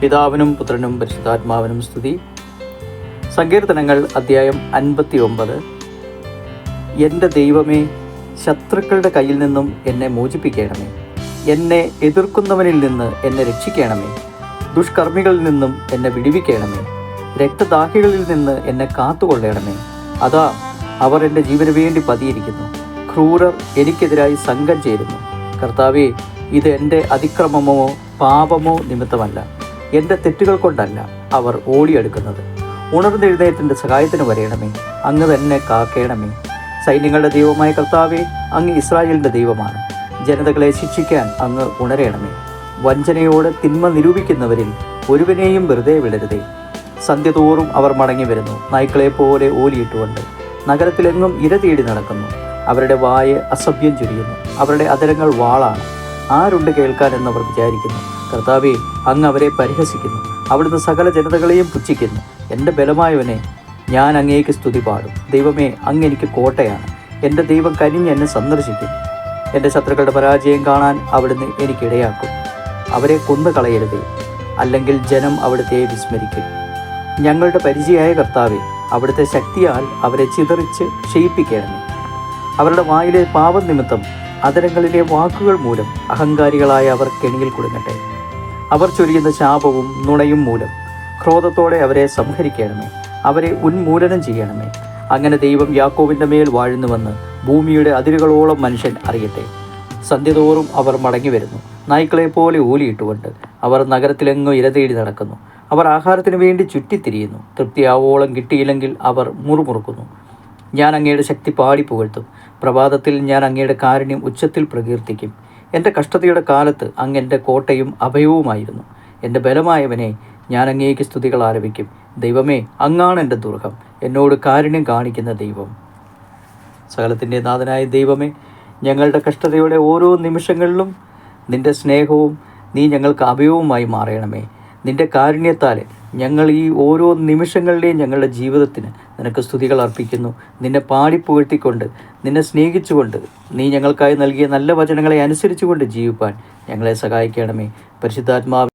പിതാവിനും പുത്രനും പരിശുദ്ധാത്മാവിനും സ്തുതി. സങ്കീർത്തനങ്ങൾ അധ്യായം അൻപത്തി ഒമ്പത് എന്റെ ദൈവമേ ശത്രുക്കളുടെ കയ്യിൽ നിന്നും എന്നെ മോചിപ്പിക്കണമേ. എന്നെ എതിർക്കുന്നവനിൽ നിന്ന് എന്നെ രക്ഷിക്കണമേ. ദുഷ്കർമ്മികളിൽ നിന്നും എന്നെ വിടിവിക്കണമേ. രക്തദാഹികളിൽ നിന്ന് എന്നെ കാത്തുകൊള്ളണമേ. അതാ അവർ എന്റെ ജീവന് വേണ്ടി പതിയിരിക്കുന്നു. ക്രൂരർ എനിക്കെതിരായി സംഘം ചേരുന്നു. കർത്താവേ ഇത് എന്റെ അതിക്രമമോ പാപമോ നിമിത്തമല്ല. എന്റെ തെറ്റുകൾ കൊണ്ടല്ല അവർ ഓടിയെടുക്കുന്നത്. ഉണർന്നെഴുന്നേറ്റിന്റെ സഹായത്തിന് വരയണമേ അങ്ങ് തന്നെ കാക്കേണമേ. സൈന്യങ്ങളുടെ ദൈവമായ കർത്താവെ അങ്ങ് ഇസ്രായേലിന്റെ ദൈവമാണ്. ജനതകളെ ശിക്ഷിക്കാൻ അങ്ങ് ഉണരേണമേ. വഞ്ചനയോട് തിന്മ നിരൂപിക്കുന്നവരിൽ ഒരുവനെയും വെറുതെ വിടരുതേ. സന്ധ്യ തോറും അവർ മടങ്ങി വരുന്നു. നായ്ക്കളെ പോലെ ഓലിയിട്ടുകൊണ്ട്. നഗരത്തിലെങ്ങും ഇര തേടി നടക്കുന്നു. അവരുടെ വായ അസഭ്യം ചുരിയുന്നു. അവരുടെ അതരങ്ങൾ വാളാണ്. ആരുണ്ട് കേൾക്കാൻ എന്നവർ വിചാരിക്കുന്നു. കർത്താവെ അങ്ങ് അവരെ പരിഹസിക്കുന്നു. അവിടുന്ന് സകല ജനതകളെയും പുച്ഛിക്കുന്നു. എന്റെ ബലമായവനെ ഞാൻ അങ്ങേക്ക് സ്തുതി പാടും. ദൈവമേ അങ്ങ് എനിക്ക് കോട്ടയാണ്. എന്റെ ദൈവം കനിഞ്ഞ് എന്നെ സന്ദർശിക്കും. എന്റെ ശത്രുക്കളുടെ പരാജയം കാണാൻ അവിടുന്ന് എനിക്കിടയാക്കും അവരെ കൊന്നു കളയരുതേ അല്ലെങ്കിൽ ജനം അവിടുത്തെ വിസ്മരിക്കും. ഞങ്ങളുടെ പരിചയമായ കർത്താവെ അവിടുത്തെ ശക്തിയാൽ അവരെ ചിതറിച്ച് ക്ഷയിപ്പിക്കണമേ. അവരുടെ വായിലെ പാപം നിമിത്തം അതരങ്ങളിലെ വാക്കുകൾ മൂലം അഹങ്കാരികളായ അവർ കെണിയിൽ കുടുങ്ങട്ടെ. അവർ ചൊരിയുന്ന ശാപവും നുണയും മൂലം ക്രോധത്തോടെ അവരെ സംഹരിക്കണമേ. അവരെ ഉന്മൂലനം ചെയ്യണമേ. അങ്ങനെ ദൈവം യാക്കോവിന്റെ മേൽ വാഴുന്നുവെന്ന് ഭൂമിയുടെ അതിരുകളോളം മനുഷ്യൻ അറിയട്ടെ. സന്ധ്യതോറും അവർ മടങ്ങി വരുന്നു നായ്ക്കളെ പോലെ ഊലിയിട്ടുകൊണ്ട് അവർ നഗരത്തിലെങ്ങും ഇരതേടി നടക്കുന്നു. അവർ ആഹാരത്തിന് വേണ്ടി ചുറ്റിത്തിരിയുന്നു. തൃപ്തിയാവോളം കിട്ടിയില്ലെങ്കിൽ അവർ മുറുമുറുക്കുന്നു. ഞാൻ അങ്ങയുടെ ശക്തി പാടി പുകഴ്ത്തും. പ്രഭാതത്തിൽ ഞാൻ അങ്ങയുടെ കാരുണ്യം ഉച്ചത്തിൽ പ്രകീർത്തിക്കും. എന്റെ കഷ്ടതയുടെ കാലത്ത് അങ്ങ് എന്റെ കോട്ടയും അഭയവുമായിരുന്നു എന്റെ ബലമായവനെ ഞാൻ അങ്ങേക്ക് സ്തുതികൾ ആരംഭിക്കും. ദൈവമേ അങ്ങാണ് എന്റെ ദുർഗം. എന്നോട് കാരുണ്യം കാണിക്കുന്ന ദൈവം. സകലത്തിന്റെ നാഥനായ ദൈവമേ ഞങ്ങളുടെ കഷ്ടതയുടെ ഓരോ നിമിഷങ്ങളിലും നിന്റെ സ്നേഹവും നീ ഞങ്ങൾക്ക് അഭയവുമായി മാറണമേ. നിന്റെ കാരുണ്യത്താൽ ഞങ്ങൾ ഈ ഓരോ നിമിഷങ്ങളിലെയും ഞങ്ങളുടെ ജീവിതത്തിന് നിനക്ക് സ്തുതികൾ അർപ്പിക്കുന്നു. നിന്നെ പാടിപ്പുകഴ്ത്തിക്കൊണ്ട് നിന്നെ സ്നേഹിച്ചുകൊണ്ട് നീ ഞങ്ങൾക്കായി നൽകിയ നല്ല വചനങ്ങളെ അനുസരിച്ചുകൊണ്ട് ജീവിപ്പാൻ ഞങ്ങളെ സഹായിക്കണമേ. പരിശുദ്ധാത്മാവ്